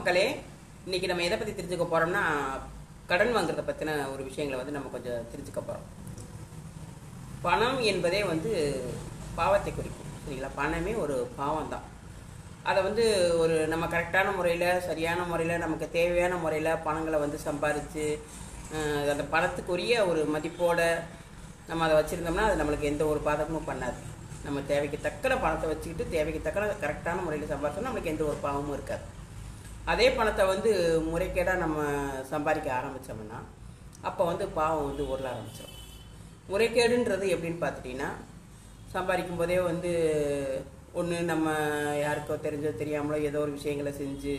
மக்களே இன்னைக்கு நம்ம எதை பற்றி தெரிஞ்சுக்க போகிறோம்னா கடன் வாங்குறத பற்றின ஒரு விஷயங்களை வந்து நம்ம கொஞ்சம் தெரிஞ்சுக்க போகிறோம் பணம் என்பதே வந்து பாவத்தை குறிக்கும் சரிங்களா? பணமே ஒரு பாவம் தான் அதை வந்து ஒரு நம்ம கரெக்டான முறையில் சரியான முறையில் நமக்கு தேவையான முறையில் பணங்களை வந்து சம்பாரித்து அந்த பணத்துக்குரிய ஒரு மதிப்போட நம்ம அதை வச்சுருந்தோம்னா அது நம்மளுக்கு எந்த ஒரு பாதகமும் பண்ணாது. நம்ம தேவைக்கு தக்கன பணத்தை வச்சுக்கிட்டு தேவைக்கு தக்கன கரெக்டான முறையில் சம்பாதிச்சோம்னா நம்மளுக்கு எந்த ஒரு பாவமும் இருக்காது. அதே பணத்தை வந்து முறைகேடாக நம்ம சம்பாதிக்க ஆரம்பித்தோம்னா அப்போ வந்து பாவம் வந்து உருள ஆரம்பிச்சிடும் முறைகேடுன்றது எப்படின்னு பார்த்துட்டிங்கன்னா சம்பாதிக்கும் போதே வந்து ஒன்று நம்ம யாருக்கோ தெரிஞ்சோ தெரியாமலோ ஏதோ ஒரு விஷயங்களை செஞ்சு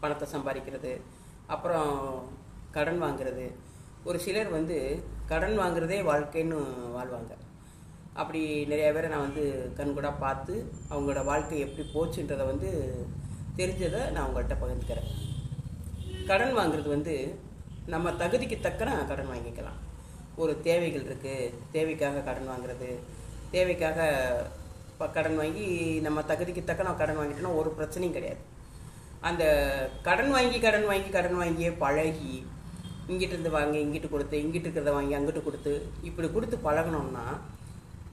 பணத்தை சம்பாதிக்கிறது அப்புறம் கடன் வாங்குறது. ஒரு சிலர் வந்து கடன் வாங்குறதே வாழ்க்கைன்னு வாழ்வாங்க. அப்படி நிறைய பேரை நான் வந்து கண்கூடாக பார்த்து அவங்களோட வாழ்க்கை எப்படி போச்சுன்றதை வந்து தெரிஞ்சதை நான் உங்கள்கிட்ட பகிர்ந்துக்கிறேன். கடன் வாங்குறது வந்து நம்ம தகுதிக்கு தக்கன கடன் வாங்கிக்கலாம். ஒரு தேவைகள் இருக்குது தேவைக்காக கடன் வாங்குறது தேவைக்காக இப்போ கடன் வாங்கி நம்ம தகுதிக்கு தக்கன கடன் வாங்கிட்டோம்னா ஒரு பிரச்சனையும் கிடையாது. அந்த கடன் வாங்கி கடன் வாங்கி கடன் வாங்கியே பழகி இங்கிட்டு இருந்து வாங்கி இங்கிட்டு கொடுத்து இங்கிட்டு இருக்கிறத வாங்கி அங்கிட்டு கொடுத்து இப்படி கொடுத்து பழகினோம்னா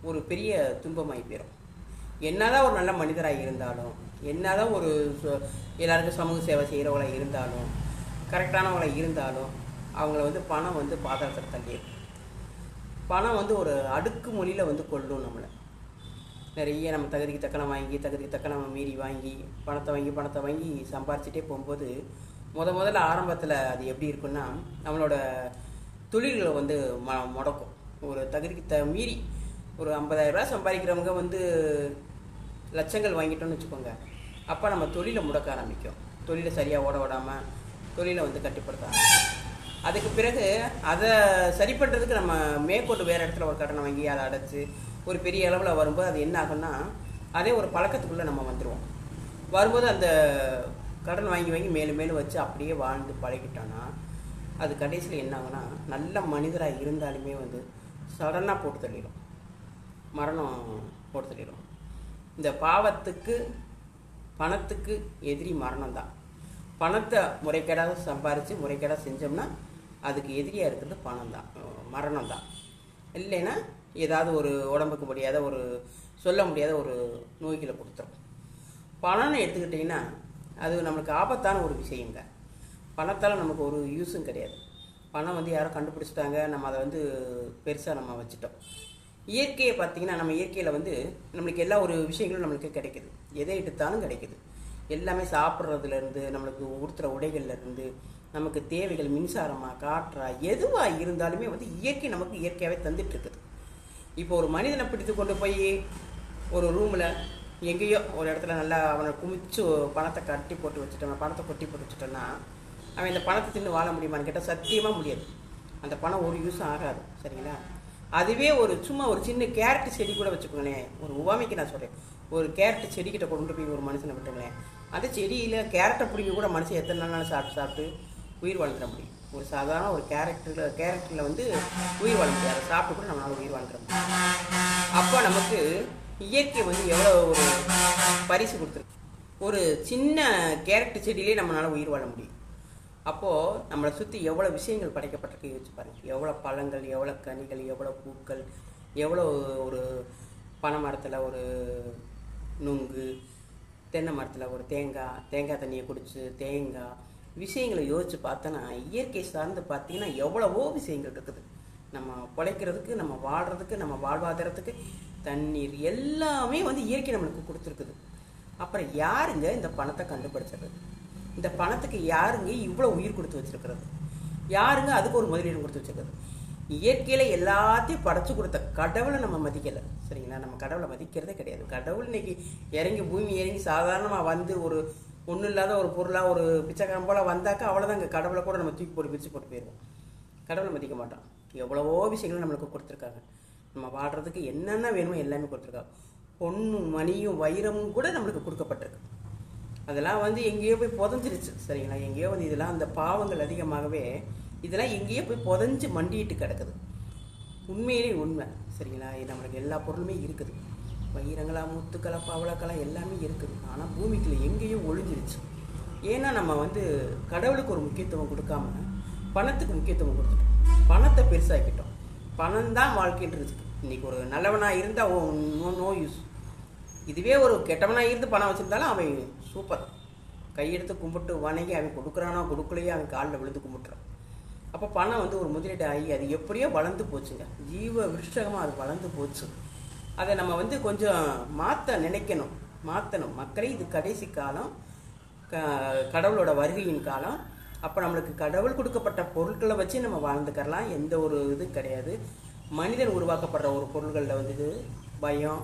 ஒரு பெரிய துன்பமாகி போயிடும் என்னதான் ஒரு நல்ல மனிதராக இருந்தாலும் என்னதான் ஒரு சு- எல்லாருக்கும் சமூக சேவை செய்கிறவங்களாக இருந்தாலும் கரெக்டானவங்களாக இருந்தாலும் அவங்கள வந்து பணம் வந்து பாதாளத்தில் தள்ளிடும் பணம் வந்து ஒரு அடுக்கு மொழியில் வந்து கொள்ளும் நம்மளை. நிறைய நம்ம தகுதிக்கு தக்கன வாங்கி தகுதிக்கு தக்கன நம்ம மீறி வாங்கி பணத்தை வாங்கி பணத்தை வாங்கி சம்பாரிச்சிட்டே போகும்போது முத முதல்ல ஆரம்பத்தில் அது எப்படி இருக்குன்னா நம்மளோட தொழில்களை வந்து ம முடக்கும். ஒரு தகுதிக்கு த மீறி ஒரு 50000 சம்பாதிக்கிறவங்க வந்து லட்சங்கள் வாங்கிட்டோம்னு வச்சுக்கோங்க. அப்போ நம்ம தொழிலை முடக்க ஆரம்பிக்கும். தொழிலை சரியாக ஓட விடாமல் தொழிலை வந்து கட்டுப்படுத்த அதுக்கு பிறகு அதை சரி பண்ணுறதுக்கு நம்ம மேற்கொண்டு வேறு இடத்துல ஒரு கடனை வாங்கி அதை அடைச்சி ஒரு பெரிய அளவில் வரும்போது அது என்ன ஆகும்னா அதே ஒரு பழக்கத்துக்குள்ளே நம்ம வந்துடுவோம் வரும்போது அந்த கடன் வாங்கி வாங்கி மேலும் மேலும் வச்சு அப்படியே வாழ்ந்து பழகிட்டோன்னா அது கடைசியில் என்ன ஆகுனா நல்ல மனிதராக இருந்தாலுமே வந்து சடனாக போட்டு தள்ளிடும். மரணம் போட்டு தள்ளிடும். இந்த பாவத்துக்கு பணத்துக்கு எதிரி மரணம் தான் பணத்தை முறைகேடாக சம்பாரித்து முறைகேடாக செஞ்சோம்னா அதுக்கு எதிரியாக இருக்கிறது பணம் தான் மரணம் தான் இல்லைன்னா ஏதாவது ஒரு உடம்புக்கு முடியாத ஒரு சொல்ல முடியாத ஒரு நோய்களை கொடுத்துரும். பணம்னு எடுத்துக்கிட்டிங்கன்னா அது நம்மளுக்கு ஆபத்தான ஒரு விஷயங்க. பணத்தால் நமக்கு ஒரு யூஸும் கிடையாது. பணம் வந்து யாரோ கண்டுபிடிச்சிட்டாங்க நம்ம அதை வந்து பெருசாக நம்ம வச்சுட்டோம். இயற்கையை பார்த்தீங்கன்னா நம்ம இயற்கையில் வந்து நம்மளுக்கு எல்லா ஒரு விஷயங்களும் நம்மளுக்கு கிடைக்குது. எதை எடுத்தாலும் கிடைக்குது. எல்லாமே சாப்பிட்றதுலேருந்து நம்மளுக்கு உடுத்துகிற உடைகள்லேருந்து நமக்கு தேவைகள் மின்சாரமாக காற்றாக எதுவாக இருந்தாலுமே வந்து இயற்கை நமக்கு இயற்கையாகவே தந்துட்டுருக்குது. இப்போ ஒரு மனிதனை பிடித்து கொண்டு போய் ஒரு ரூமில் எங்கேயோ ஒரு இடத்துல நல்லா அவனை குமிச்சு பணத்தை கட்டி போட்டு வச்சுட்டோம் பணத்தை கொட்டி போட்டு வச்சுட்டோன்னா அவன் இந்த பணத்தை தின்னு வாழ முடியுமான்னு கேட்டால் சத்தியமாக முடியாது. அந்த பணம் ஒரு யூஸும் ஆகாது. சரிங்களா? அதுவே ஒரு சும்மா ஒரு சின்ன கேரட் செடி கூட வச்சுக்கோங்களேன். ஒரு உவாமைக்கு நான் சொல்கிறேன் ஒரு கேரட் செடிக்கிட்ட கொண்டு போய் ஒரு மனுஷனை விட்டுங்களேன். அந்த செடியில் கேரட்டை பிடிக்க கூட மனுஷன் எத்தனை நாள் சாப்பிட்டு சாப்பிட்டு உயிர் வாழ்ந்துட முடியும். ஒரு சாதாரண ஒரு கேரக்டரில் கேரக்டரில் வந்து உயிர் வாழ முடியாது அதை சாப்பிட்டு கூட நம்மளால் உயிர் வாழ்ந்துட முடியும். அப்போ நமக்கு இயற்கை வந்து எவ்வளோ ஒரு பரிசு கொடுத்துருக்கு. ஒரு சின்ன கேரட் செடியிலே நம்மளால் உயிர் வாழ முடியும். அப்போது நம்மளை சுற்றி எவ்வளோ விஷயங்கள் படைக்கப்பட்டிருக்கு யோசிச்சு பாருங்கள் எவ்வளோ பழங்கள் எவ்வளோ கனிகள் எவ்வளோ பூக்கள் எவ்வளோ ஒரு பனை மரத்தில் ஒரு நுங்கு தென்னை மரத்தில் ஒரு தேங்காய் தேங்காய் தண்ணியை குடிச்சு தேங்காய் விஷயங்களை யோசிச்சு பார்த்தோன்னா இயற்கை சார்ந்து பார்த்தீங்கன்னா எவ்வளவோ விஷயங்கள் இருக்குது. நம்ம பிழைக்கிறதுக்கு நம்ம வாழ்கிறதுக்கு நம்ம வாழ்வாதாரத்துக்கு தண்ணீர் எல்லாமே வந்து இயற்கை நம்மளுக்கு கொடுத்துருக்குது. அப்புறம் யாருங்க இந்த பணத்தை கண்டுபிடிச்சது? இந்த பணத்துக்கு யாருங்க இவ்வளோ உயிர் கொடுத்து வச்சிருக்கிறது? யாருங்க அதுக்கு ஒரு முதலீடு கொடுத்து வச்சிருக்கிறது? இயற்கையில் எல்லாத்தையும் படைச்சு கொடுத்த கடவுளை நம்ம மதிக்கலை. சரிங்களா? நம்ம கடவுளை மதிக்கிறதே கிடையாது. கடவுள் இன்னைக்கு இறங்கி பூமி இறங்கி சாதாரணமாக வந்து ஒரு ஒன்றும் இல்லாத ஒரு பொருளாக ஒரு பிச்சைக்காரம் போல் வந்தாக்கா அவ்வளோதான் இங்கே கடவுளை கூட நம்ம தூக்கி போட்டு பிரித்து போட்டு போயிடுவோம் கடவுளை மதிக்க மாட்டோம். எவ்வளவோ விஷயங்கள் நம்மளுக்கு கொடுத்துருக்காங்க. நம்ம வாழ்கிறதுக்கு என்னென்ன வேணுமோ எல்லாமே கொடுத்துருக்காங்க. பொண்ணும் மணியும் வைரமும் கூட நம்மளுக்கு கொடுக்கப்பட்டிருக்கு. அதெல்லாம் வந்து எங்கேயோ போய் புதஞ்சிருச்சு சரிங்களா? எங்கேயோ வந்து இதெல்லாம் அந்த பாவங்கள் அதிகமாகவே இதெல்லாம் எங்கேயோ போய் புதஞ்சு மண்டிட்டு கிடக்குது. உண்மையிலே உண்மை சரிங்களா? இது நம்மளுக்கு எல்லா பொருளுமே இருக்குது. வைரங்களா முத்துக்களா பவளக்களா எல்லாமே இருக்குது. ஆனால் பூமிக்குள்ள எங்கேயோ ஒழிஞ்சிருச்சு ஏன்னா நம்ம வந்து கடவுளுக்கு ஒரு முக்கியத்துவம் கொடுக்காம பணத்துக்கு முக்கியத்துவம் கொடுத்துட்டோம். பணத்தை பெருசாக்கிட்டோம். பணம் தான் வாழ்க்கைன்றது. இன்றைக்கி ஒரு நல்லவனாக இருந்தால் நோ நோ யூஸ். இதுவே ஒரு கெட்டவனாக இருந்து பணம் வச்சுருந்தாலும் அவன் சூப்பர். கையெடுத்து கும்பிட்டு வணங்கி அவன் கொடுக்குறானோ கொடுக்கலையோ அவன் காலில் விழுந்து கும்பிட்றான் அப்போ பணம் வந்து ஒரு முதலீடு ஆகி அது எப்படியோ வளர்ந்து போச்சுங்க. ஜீவ விருஷகமாக அது வளர்ந்து போச்சு. அதை நம்ம வந்து கொஞ்சம் மாற்ற நினைக்கணும். மாற்றணும் மக்களே இது கடைசி காலம். க கடவுளோட வருகையின் காலம். அப்போ நம்மளுக்கு கடவுள் கொடுக்கப்பட்ட பொருட்களை வச்சு நம்ம வாழ்ந்துக்கரலாம் எந்த ஒரு இது கிடையாது. மனிதன் உருவாக்கப்படுற ஒரு பொருள்களில் வந்து இது பயம்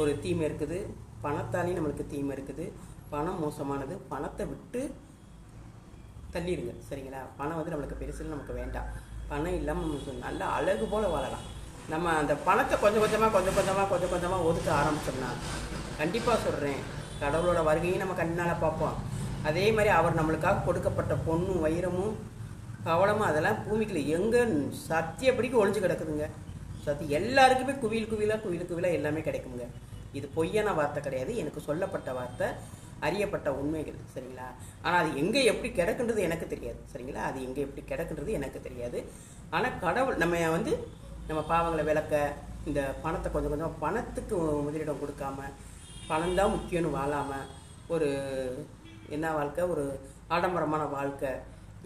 ஒரு தீமை இருக்குது. பணத்தாலேயும் நம்மளுக்கு தீமை இருக்குது. பணம் மோசமானது. பணத்தை விட்டு தள்ளிடுங்க. சரிங்களா? பணம் வந்து நம்மளுக்கு பெருசுன்னு நமக்கு வேண்டாம். பணம் இல்லாமல் நல்ல அழகு போல் வாழலாம். நம்ம அந்த பணத்தை கொஞ்சம் கொஞ்சமாக கொஞ்சம் கொஞ்சமாக கொஞ்சம் கொஞ்சமாக ஒதுக்க ஆரம்பிச்சோம்னா கண்டிப்பாக சொல்கிறேன் கடவுளோட வருகையும் நம்ம கண்ணால் பார்ப்போம். அதே மாதிரி அவர் நம்மளுக்காக கொடுக்கப்பட்ட பொண்ணும் வைரமும் கவலமும் அதெல்லாம் பூமிக்குள்ள எங்கே சத்தியப்படிக்கு ஒளிஞ்சு கிடக்குதுங்க. சத்தி எல்லாருக்குமே குவியல் குவியலாக குவியல் குவியலாக எல்லாமே கிடைக்குங்க. இது பொய்யான வார்த்தை கிடையாது. எனக்கு சொல்லப்பட்ட வார்த்தை அறியப்பட்ட உண்மைகள். சரிங்களா? ஆனால் அது எங்கே எப்படி கிடக்குன்றது எனக்கு தெரியாது. சரிங்களா? அது எங்கே எப்படி கிடக்குன்றது எனக்கு தெரியாது. ஆனால் கடவுள் நம்ம வந்து நம்ம பாவங்களை விளக்க இந்த பணத்தை கொஞ்சம் கொஞ்சம் பணத்துக்கு முதலிடம் கொடுக்காம பணம் தான் முக்கியம்னு வாழாமல் ஒரு என்ன வாழ்க்கை? ஒரு ஆடம்பரமான வாழ்க்கை.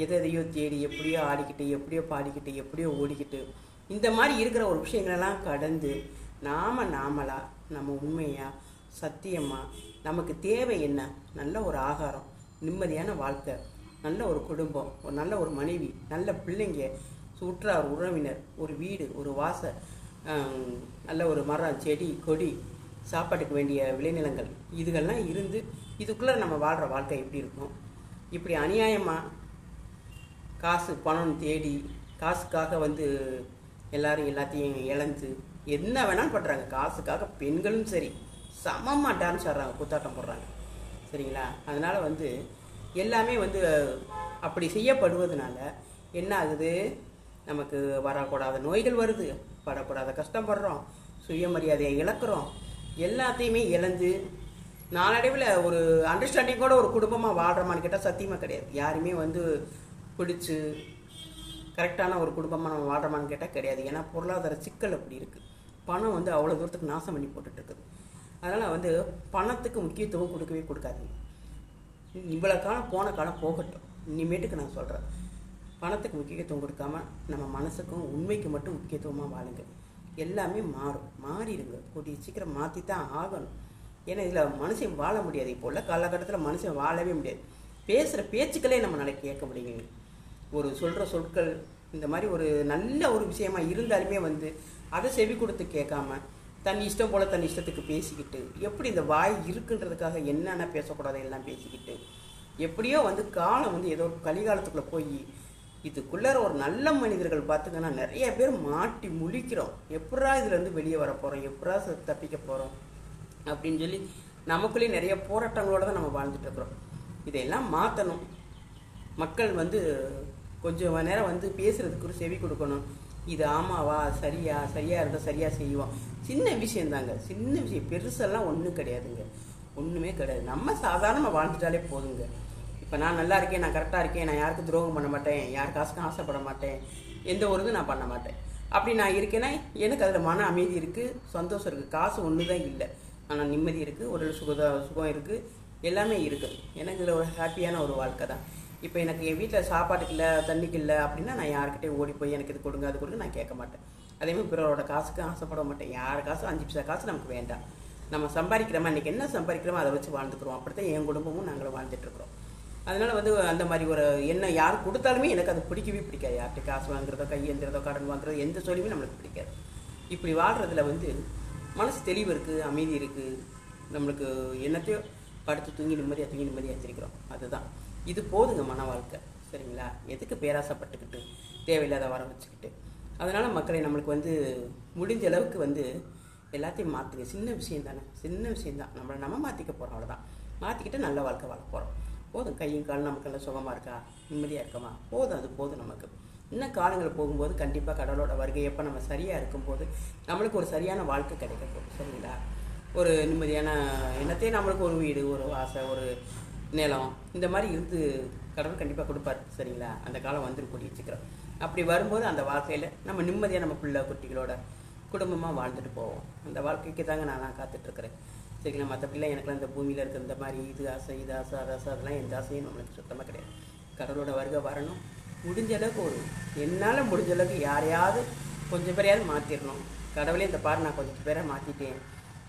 எதை எதையோ தேடி எப்படியோ ஆடிக்கிட்டு எப்படியோ பாடிக்கிட்டு எப்படியோ ஓடிக்கிட்டு இந்த மாதிரி இருக்கிற ஒரு விஷயங்களெல்லாம் கடந்து நாம நாமளாக நம்ம உண்மையா சத்தியமா நமக்கு தேவை என்ன? நல்ல ஒரு ஆகாரம் நிம்மதியான வாழ்க்கை நல்ல ஒரு குடும்பம் ஒரு நல்ல ஒரு மனைவி நல்ல பிள்ளைங்க சுற்றார் உறவினர் ஒரு வீடு ஒரு வாச நல்ல ஒரு மரம் செடி கொடி சாப்பாட்டுக்கு வேண்டிய விளைநிலங்கள் இதுகள்லாம் இருந்து இதுக்குள்ளே நம்ம வாழ்கிற வாழ்க்கை எப்படி இருக்கும்? இப்படி அநியாயமாக காசு பணம் தேடி காசுக்காக வந்து எல்லாரும் எல்லாத்தையும் இழந்து என்ன வேணாலும் பண்ணுறாங்க காசுக்காக பெண்களும் சரி சமமாக டான்ஸ் ஆடுறாங்க குத்தாட்டம் போடுறாங்க. சரிங்களா? அதனால் வந்து எல்லாமே வந்து அப்படி செய்யப்படுவதனால என்ன ஆகுது? நமக்கு வரக்கூடாத நோய்கள் வருது. படக்கூடாத கஷ்டப்படுறோம். சுயமரியாதையை இழக்கிறோம். எல்லாத்தையுமே இழந்து நாளடைவில் ஒரு அண்டர்ஸ்டாண்டிங் கூட ஒரு குடும்பமாக வாழ்கிறோமான்னு கேட்டால் சத்தியமாக கிடையாது. யாருமே வந்து பிடிச்சி கரெக்டான ஒரு குடும்பமாக நம்ம வாழ்கிறோமான்னு கேட்டால் கிடையாது. ஏன்னா பொருளாதார சிக்கல் அப்படி இருக்குது பணம் வந்து அவ்வளோ தூரத்துக்கு நாசம் பண்ணி போட்டுட்டு இருக்குது அதனால் வந்து பணத்துக்கு முக்கியத்துவம் கொடுக்கவே கொடுக்காதீங்க. இவ்வளோ காலம் போன காலம் போகட்டும். இனிமேட்டுக்கு நான் சொல்கிறேன் பணத்துக்கு முக்கியத்துவம் கொடுக்காம நம்ம மனசுக்கும் உண்மைக்கு மட்டும் முக்கியத்துவமாக வாழுங்க. எல்லாமே மாறும். மாறிடுங்க. கூடிய சீக்கிரம் மாற்றி தான் ஆகணும். ஏன்னா இதில் மனுஷன் வாழ முடியாது. இப்போ உள்ள காலகட்டத்தில் மனுஷன் வாழவே முடியாது. பேசுகிற பேச்சுக்களே நம்மளால் கேட்க முடியுங்க. ஒரு சொல்கிற சொற்கள் இந்த மாதிரி ஒரு நல்ல ஒரு விஷயமா இருந்தாலுமே வந்து அதை செவி கொடுத்து கேட்காம தன் இஷ்டம் போல் தன் இஷ்டத்துக்கு பேசிக்கிட்டு எப்படி இந்த வாய் இருக்குன்றதுக்காக என்னென்ன பேசக்கூடாது எல்லாம் பேசிக்கிட்டு எப்படியோ வந்து காலம் வந்து ஏதோ ஒரு கலிகாலத்துக்குள்ளே போய் இதுக்குள்ளார ஒரு நல்ல மனிதர்கள் பார்த்துங்கன்னா நிறைய பேர் மாட்டி முழிக்கிறோம். எப்படா இதுலேருந்து வெளியே வர போகிறோம் எப்படா தப்பிக்க போகிறோம் அப்படின்னு சொல்லி நமக்குள்ளேயே நிறைய போராட்டங்களோடு தான் நம்ம வாழ்ந்துட்டு இருக்கிறோம். இதையெல்லாம் மாற்றணும் மக்கள் வந்து கொஞ்சம் நேரம் வந்து பேசுறதுக்கு ஒரு செவி கொடுக்கணும். இது ஆமாவா? சரியா? சரியா இருந்தால் சரியா செய்வோம். சின்ன விஷயம் தாங்க சின்ன விஷயம். பெருசெல்லாம் ஒன்றும் கிடையாதுங்க. ஒன்றுமே கிடையாது. நம்ம சாதாரணமாக வாழ்ந்துட்டாலே போதுங்க. இப்போ நான் நல்லா இருக்கேன் நான் கரெக்டாக இருக்கேன் நான் யாருக்கும் துரோகம் பண்ண மாட்டேன் யார் காசுக்கும் ஆசைப்பட மாட்டேன் எந்த ஒரு இதுவும் நான் பண்ண மாட்டேன். அப்படி நான் இருக்கேன்னா எனக்கு அதில் மன அமைதி இருக்குது சந்தோஷம் இருக்குது காசு ஒன்று தான் இல்லை. ஆனால் நிம்மதி இருக்குது ஒரு சுகத சுகம் இருக்குது எல்லாமே இருக்குது எனக்கு இதில் ஒரு ஹாப்பியான ஒரு வாழ்க்கை தான். இப்போ எனக்கு என் வீட்டில் சாப்பாட்டுக்கு இல்லை தண்ணிக்கு இல்லை அப்படின்னா நான் யார்கிட்டயும் ஓடி போய் எனக்கு இது கொடுங்க அது கொடுங்க நான் கேட்க மாட்டேன். அதே மாதிரி பிறரோட காசுக்கு ஆசைப்பட மாட்டேன். யார் காசு? அஞ்சு பைசா காசு நமக்கு வேண்டாம். நம்ம சம்பாதிக்கிறோமா? இன்னைக்கு என்ன சம்பாதிக்கிறோமோ அதை வச்சு வாழ்ந்துக்கிறோம். அப்படித்தான் என் குடும்பமும் நாங்களும் வாழ்ந்துட்டுருக்குறோம் அதனால் வந்து அந்த மாதிரி ஒரு என்ன யார் கொடுத்தாலுமே எனக்கு அது பிடிக்கவே பிடிக்காது. யார்கிட்ட காசு வாங்குறதோ கையேந்திரதோ கடன் வாங்குறதோ எந்த சொல்லியுமே நம்மளுக்கு பிடிக்காது. இப்படி வாழ்கிறதுல வந்து மனசு தெளிவு இருக்குது அமைதி இருக்குது நம்மளுக்கு என்னத்தையோ படுத்து தூங்கி நிம்மதியாக தூங்கி நிம்மதியாக வச்சிருக்கிறோம் அதுதான். இது போதுங்க மன வாழ்க்கை சரிங்களா? எதுக்கு பேராசைப்பட்டுக்கிட்டு தேவையில்லாத வர வச்சுக்கிட்டு? அதனால் மக்களை நம்மளுக்கு வந்து முடிஞ்ச அளவுக்கு வந்து எல்லாத்தையும் மாற்றுங்க சின்ன விஷயம் தானே. சின்ன விஷயம் தான். நம்மளை நம்ம மாற்றிக்க போகிறோம் அவ்வளோதான் மாற்றிக்கிட்டு நல்ல வாழ்க்கை வாழ போகிறோம் போதும். கையும் காலும் நமக்கு எல்லாம் சுகமாக இருக்கா? நிம்மதியாக இருக்கமா? போதும். அது போதும் நமக்கு. இன்னும் காலங்கள் போகும்போது கண்டிப்பாக கடவுளோட வருகை எப்போ நம்ம சரியாக இருக்கும்போது நம்மளுக்கு ஒரு சரியான வாழ்க்கை கிடைக்க போகுது சரிங்களா? ஒரு நிம்மதியான எண்ணத்தையும் நம்மளுக்கு ஒரு வீடு ஒரு ஆசை ஒரு நிலம் இந்த மாதிரி இருந்து கடவுள் கண்டிப்பாக கொடுப்பார் சரிங்களா? அந்த காலம் வந்துடும் சீக்கிரம். அப்படி வரும்போது அந்த வாழ்க்கையில் நம்ம நிம்மதியாக நம்ம பிள்ளை குட்டிகளோட குடும்பமாக வாழ்ந்துட்டு போவோம். அந்த வாழ்க்கைக்கு தாங்க நான் காத்துட்ருக்குறேன். சரிங்களா? மற்றபடிலாம் எனக்குலாம் இந்த பூமியில் இருக்கிற இந்த மாதிரி இது ஆசை இது ஆசை அது ஆசை அதெல்லாம் எந்த ஆசையும் நம்மளுக்கு சுத்தமாக கிடையாது. கடவுளோட வருகை வரணும். முடிஞ்ச அளவுக்கு ஒரு என்னால் முடிஞ்ச அளவுக்கு யாரையாவது கொஞ்சம் பேரையாவது மாற்றிடணும் கடவுளே இந்த பாரு நான் கொஞ்சம் பேரை மாற்றிட்டேன்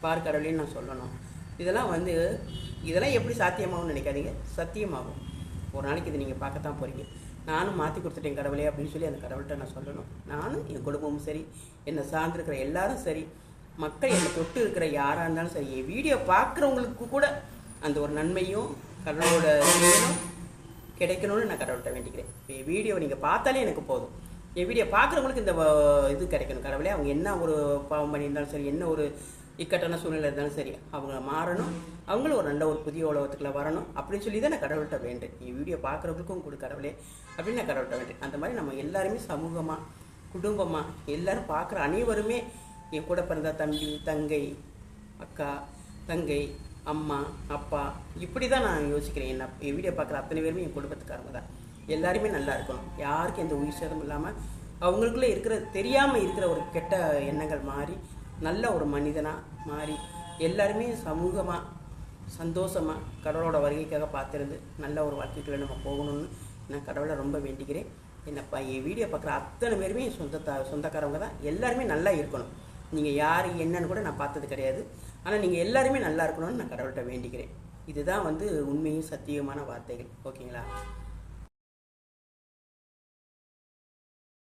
பார் கடவுளேன்னு நான் சொல்லணும். இதெல்லாம் வந்து இதெல்லாம் எப்படி சாத்தியமாகும்னு நினைக்காதீங்க. சத்தியமாகும். ஒரு நாளைக்கு இதை நீங்கள் பார்க்கத்தான் போகிறீங்க நானும் மாற்றி கொடுத்துட்டேன் கடவுளே அப்படின்னு சொல்லி அந்த கடவுள்கிட்ட நான் சொல்லணும். நானும் என் குடும்பமும் சரி என்னை சார்ந்திருக்கிற எல்லாரும் சரி மக்கள் என்னை தொட்டு இருக்கிற யாராக இருந்தாலும் சரி என் வீடியோ பார்க்குறவங்களுக்கு கூட அந்த ஒரு நன்மையும் கடவுளோட கிடைக்கணும்னு நான் கடவுள்கிட்ட வேண்டிக்கிறேன். என் வீடியோ நீங்கள் பார்த்தாலே எனக்கு போதும். என் வீடியோ பார்க்குறவங்களுக்கு இந்த இது கிடைக்கணும். கடவுளே அவங்க என்ன ஒரு பாவம் பண்ணியிருந்தாலும் சரி என்ன ஒரு இக்கட்டான சூழ்நிலை இருந்தாலும் சரி அவங்க மாறணும். அவங்களும் ஒரு நல்ல ஒரு புதிய உலகத்துக்குள்ள வரணும். அப்படின்னு சொல்லி தான் நான் கடவுள்கிட்ட வேண்டேன் என் வீடியோ பார்க்குறவங்களுக்கும் கொடு கடவுளே அப்படின்னு நான் கடவுள்கிட்ட வேண்டேன் அந்த மாதிரி நம்ம எல்லாருமே சமூகமாக குடும்பமாக எல்லாரும் பார்க்குற அனைவருமே என் கூட பிறந்த தம்பி தங்கை அக்கா தங்கை அம்மா அப்பா இப்படி தான் நான் யோசிக்கிறேன். என்ன என் வீடியோ பார்க்குற அத்தனை பேருமே என் குடும்பத்துக்காரங்க தான். எல்லாருமே நல்லா இருக்கணும். யாருக்கும் எந்த உயிர் சேதம் இல்லாமல் அவங்களுக்குள்ளே இருக்கிற தெரியாமல் இருக்கிற ஒரு கெட்ட எண்ணங்கள் மாறி நல்ல ஒரு மனிதனாக மாறி எல்லாருமே சமூகமாக சந்தோஷமாக கடவுளோட வருகைக்காக பார்த்துருந்து நல்ல ஒரு வாழ்க்கைக்குள்ள நம்ம போகணும்னு நான் கடவுளை ரொம்ப வேண்டிக்கிறேன். என்னப்பா என் வீடியோ பார்க்குற அத்தனை பேருமே சொந்தத்தா சொந்தக்காரவங்க தான். எல்லாருமே நல்லா இருக்கணும். நீங்கள் யார் என்னன்னு கூட நான் பார்த்தது கிடையாது. ஆனால் நீங்கள் எல்லாருமே நல்லா இருக்கணும்னு நான் கடவுள்கிட்ட வேண்டிக்கிறேன். இதுதான் வந்து உண்மையும் சத்தியமான வார்த்தைகள். ஓகேங்களா?